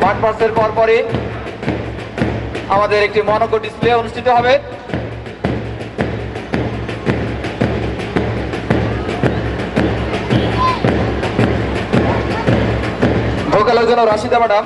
পাট পার্সের পর পরে আমাদের একটি মনোকো ডিসপ্লে অনুষ্ঠিত হবে। ভোকালের জন্য রাশিদা ম্যাডাম।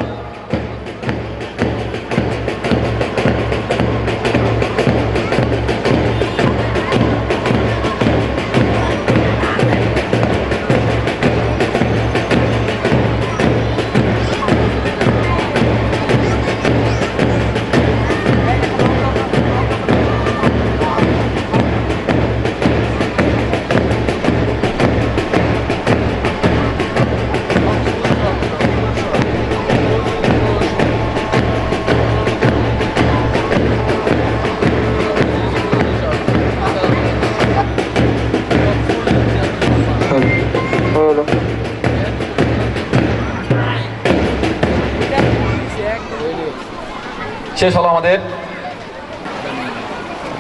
শেষ হলো আমাদের।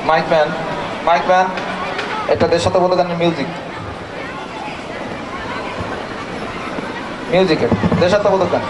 মাইক ম্যান মাইক ম্যান এটা বলে জানেন মিউজিক মিউজিকের দেশাত্মবোধক গান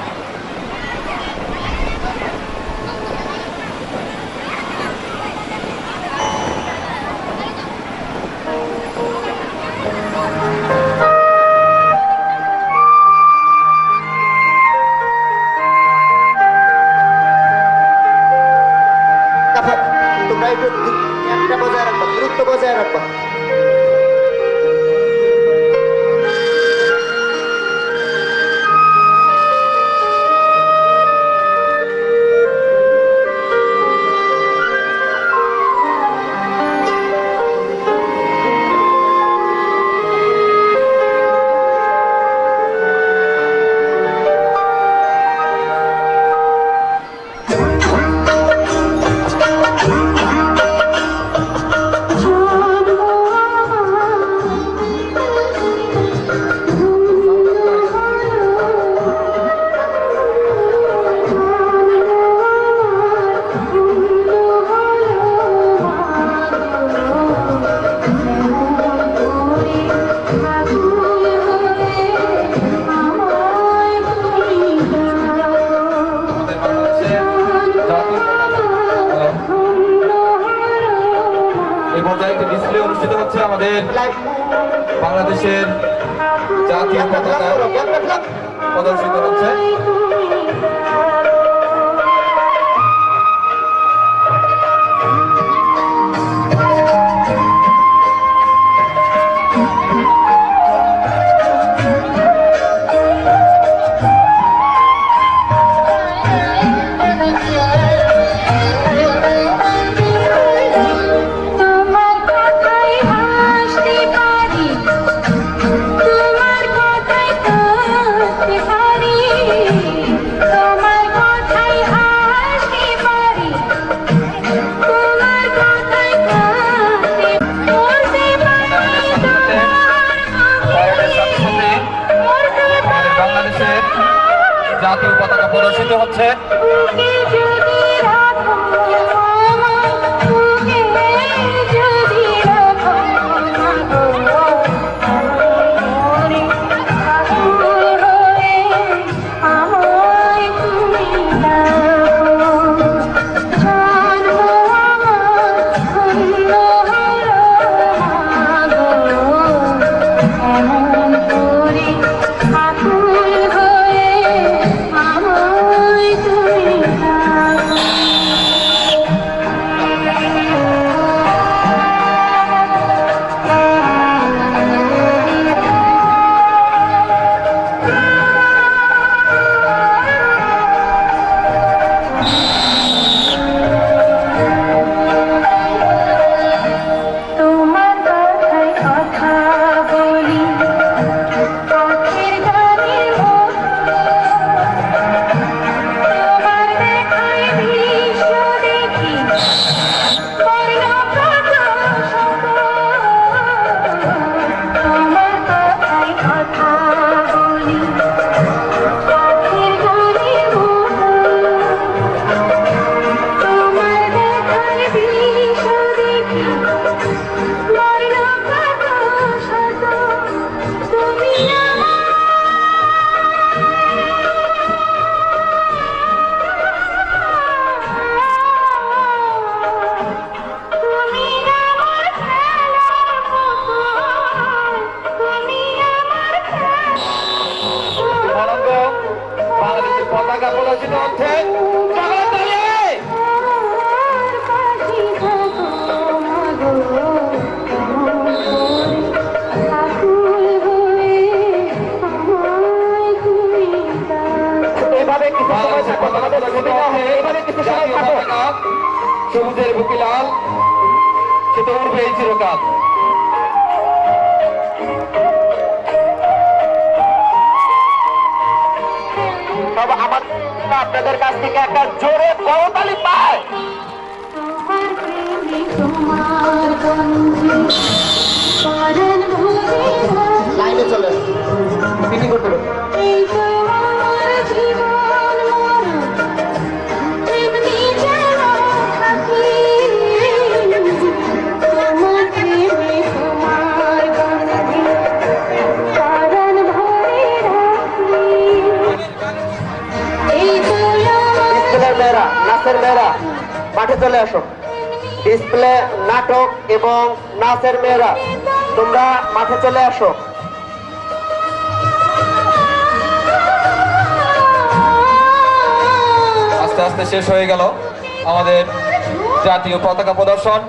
প্রদর্শিত হচ্ছে। উড়বে এই চিরকাল। সব আমার আপনাদের কাছ থেকে একটা জোরে করতালি পায়। লাইনে চলে। মিটিং করতে নাচের মেয়েরা, মাঠে চলে আসো। ডিসপ্লে, নাটক এবং নাচের মেয়েরা, তোমরা মাঠে চলে আসো। আস্তে আস্তে শেষ হয়ে গেল আমাদের জাতীয় পতাকা প্রদর্শন।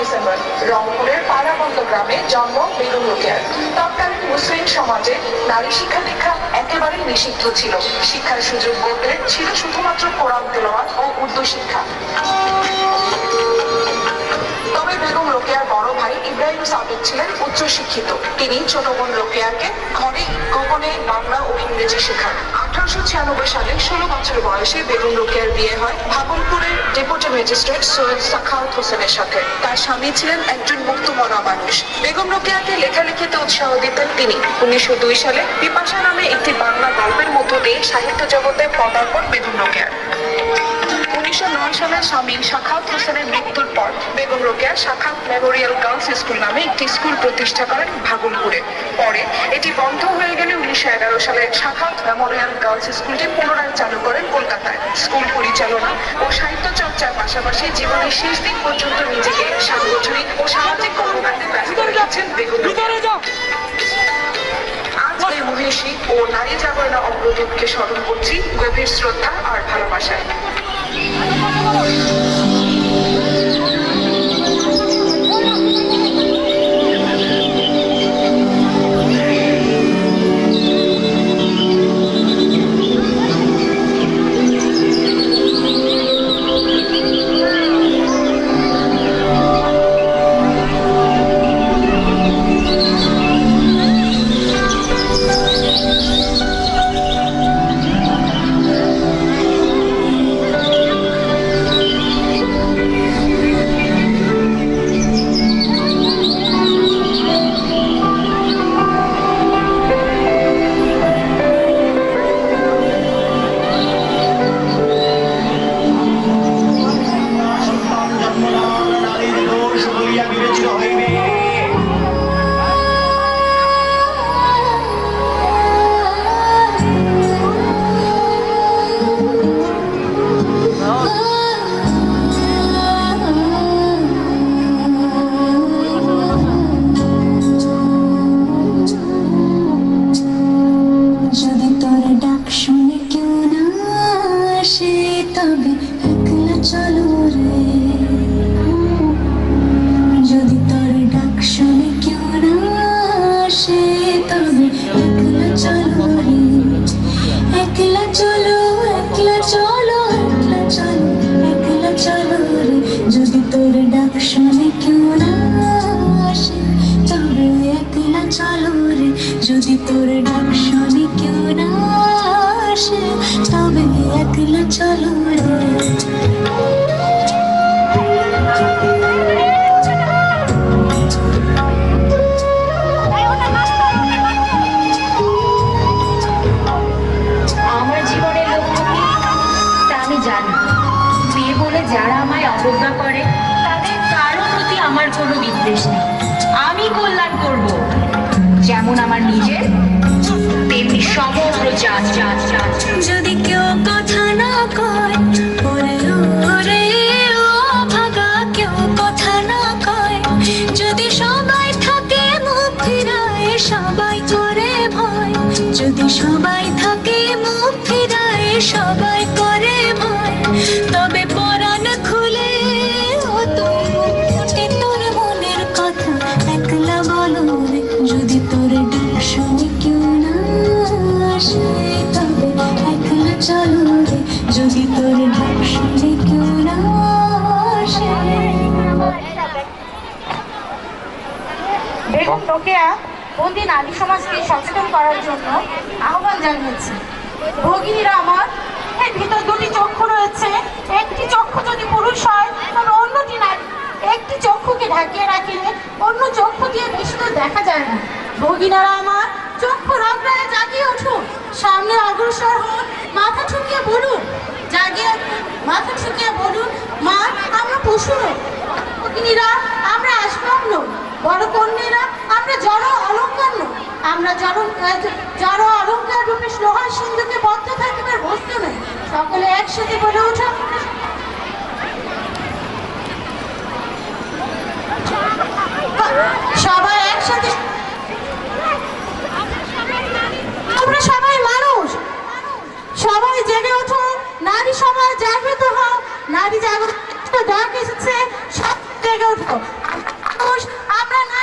ডিসেম্বর, রংপুরের পাড়াবন্দ গ্রামে জন্ম বেগম রোকেয়ার তৎকালীন মুসলিম সমাজে নারী শিক্ষা দীক্ষা একেবারেই নিষিদ্ধ ছিল। শিক্ষার সুযোগ বলতে ছিল শুধুমাত্র কোরআন ও উর্দু শিক্ষা। তবে বেগম রোকেয়ার বড় ভাই ইব্রাহিম সাবেক ছিলেন উচ্চ শিক্ষিত তিনি ছোট বোন রোকেয়াকে ঘরে গোপনে বাংলা ও ইংরেজি শেখান। আঠারোশো ছিয়ানব্বই সালে ষোলো বছর বয়সে বেগম রোকেয়ার বিয়ে হয় ভাগলপুরের ডেপুটি ম্যাজিস্ট্রেট সৈয়দ সাখাওয়াত হোসেনের সাথে। তার স্বামী ছিলেন একজন মুক্তমনা মানুষ। বেগম রোকেয়াকে লেখালেখিতে উৎসাহ দিতেন তিনি। উনিশশো দুই সালে পিপাসা নামে একটি বাংলা গল্পের মধ্য দিয়ে সাহিত্য জগতে পদার্পণ বেগম রোকেয়ার। উনিশশো নয় সালে স্বামী শাখাউত হোসেনের মৃত্যুর পর Begum Rokeya Sakhawat memorial girls school নামে একটি স্কুল প্রতিষ্ঠা করেন ভাগলপুরে পরে এটি বন্ধ হয়ে গেলে উনিশশো এগারো সালে শাখাউত মেমোরিয়াল গার্লস স্কুলটি পুনরায় চালু করেন কলকাতায়। স্কুল পরিচালনা ও সাহিত্য চর্চার পাশাপাশি জীবনের শেষ দিন পর্যন্ত নিজেকে সাংগঠনিক ও সামাজিক কর্মকাণ্ডে ব্যস্ত রেখেছেন আজ এই মহিষী ও নারী জাগরণা অগ্রদূতকে স্মরণ করছি গভীর শ্রদ্ধা আর ভালোবাসায়। যারা আমায় অবজ্ঞা করে, তাদের প্রতি আমার কোনো বিদ্বেষ নেই। আমি কল্যাণ করব। যেমন আমার নিজের, তেমনি সমগ্র চাঁদ চাঁদ চাঁদ যদি কেউ কথা রোকেয়া বন্দি নারী সমাজকে সচেতন করার জন্য আহ্বান জানিয়েছে। ভগিনীরা আমার, এর ভিতর দুটি চক্ষু রয়েছে। একটি চক্ষু যদি পুরুষ হয়, তবে অন্যটি নারী একটি চক্ষুকে ঢাকিয়ে রাখলে অন্য চক্ষু দিয়ে বেশি দূর দেখা যায় না। ভগিনারা আমার, চক্ষু রগড়ায় জাগিয়ে উঠুন। সামনে অগ্রসর হন, মাথা ঠুকিয়ে বলুন, জাগিয়ে, মাথা ঠুকিয়ে বলুন, মা, আমরা পশু নই। ভগিনীরা, আমরা আসবাব নই। বড় কন্যারা, আমরা জড় অলঙ্কার নই। আমরা জড় জড় অলঙ্কার রূপে লোহার সিন্ধুকে বদ্ধ থাকিবার বস্তু নই। সকলে একসাথে বলে ওঠো। সবাই একসাথে। সবাই মানুষ। সবাই জেগে নারী সমাজ জাগ্রত হও। নারী জাগ্রত ডাক এসেছে। সব জেগে ওঠো। মানুষ আমরা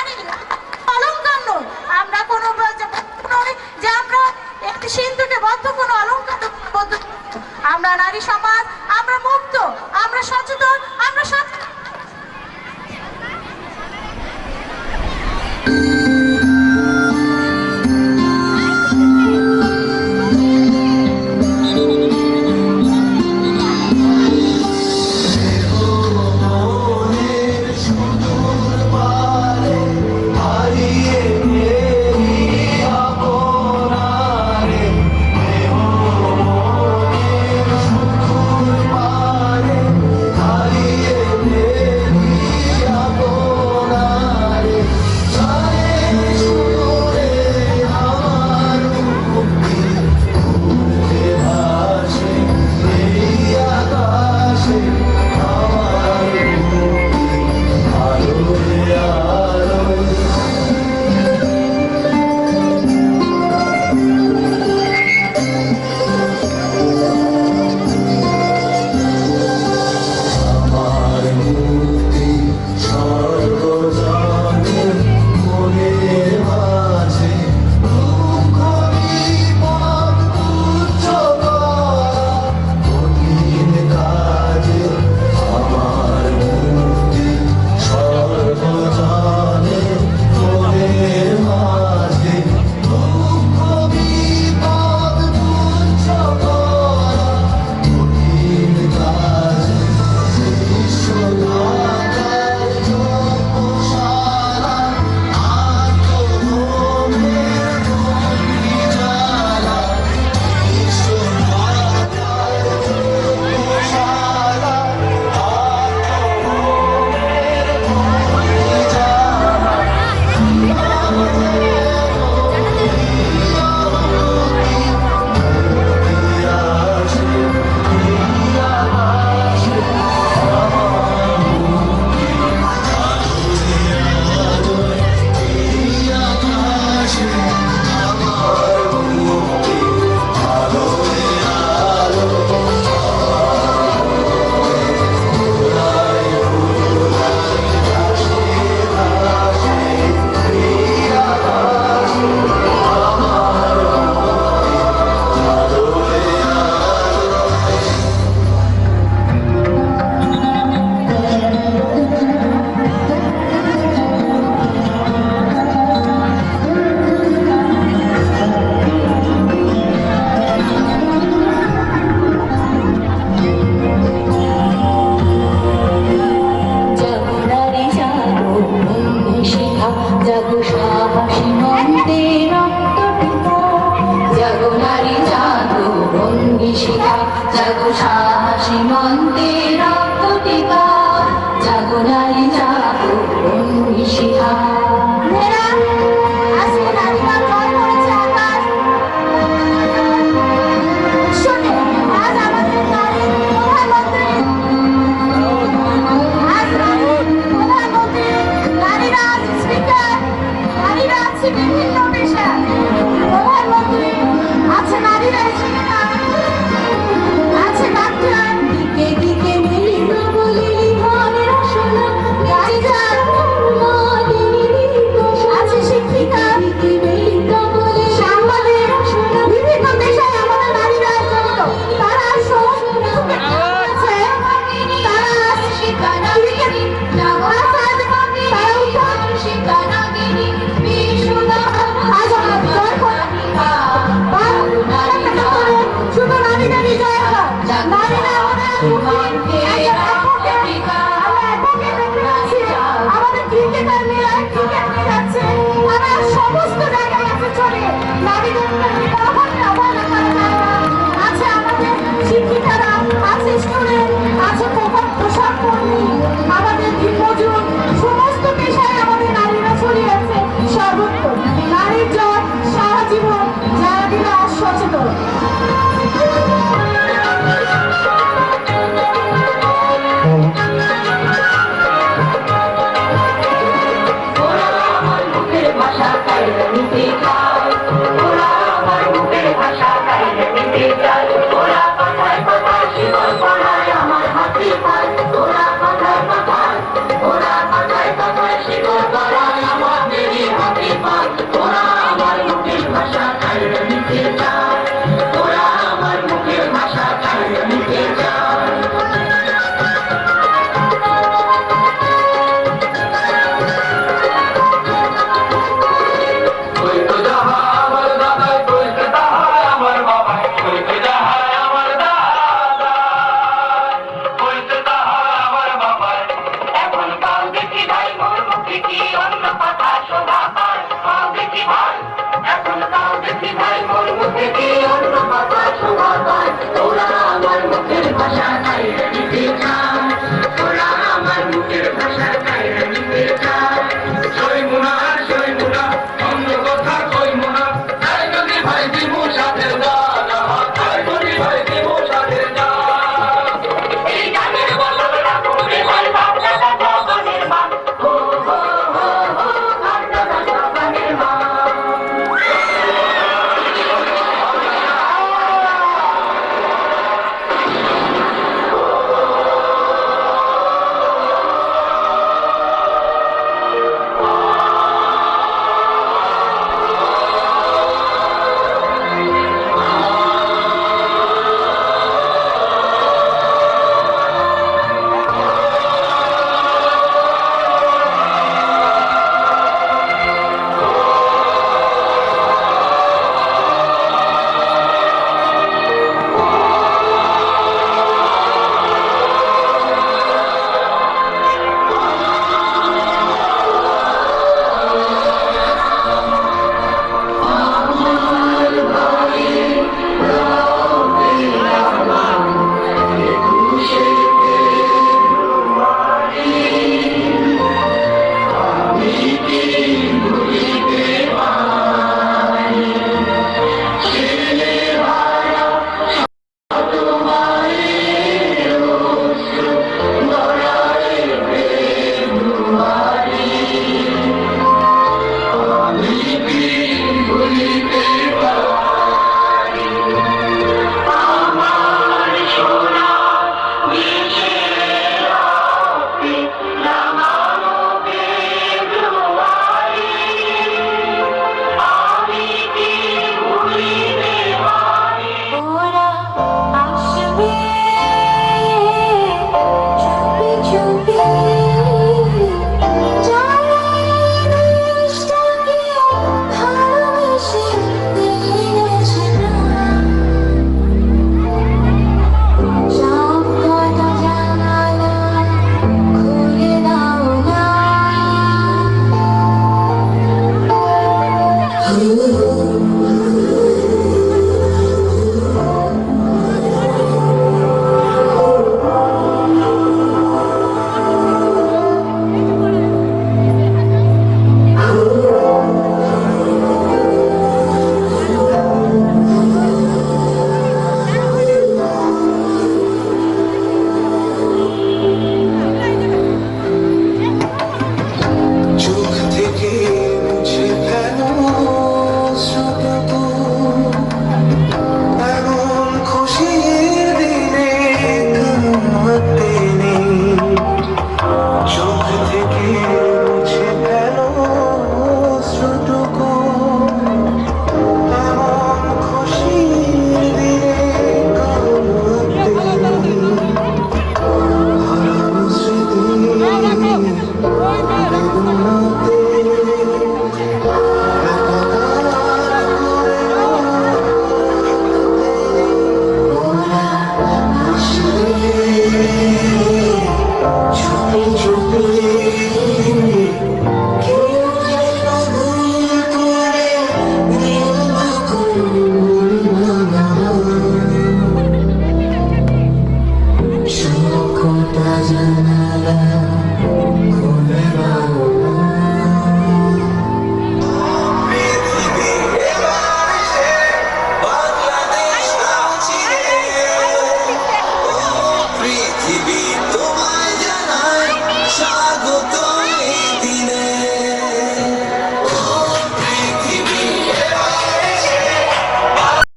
这边听到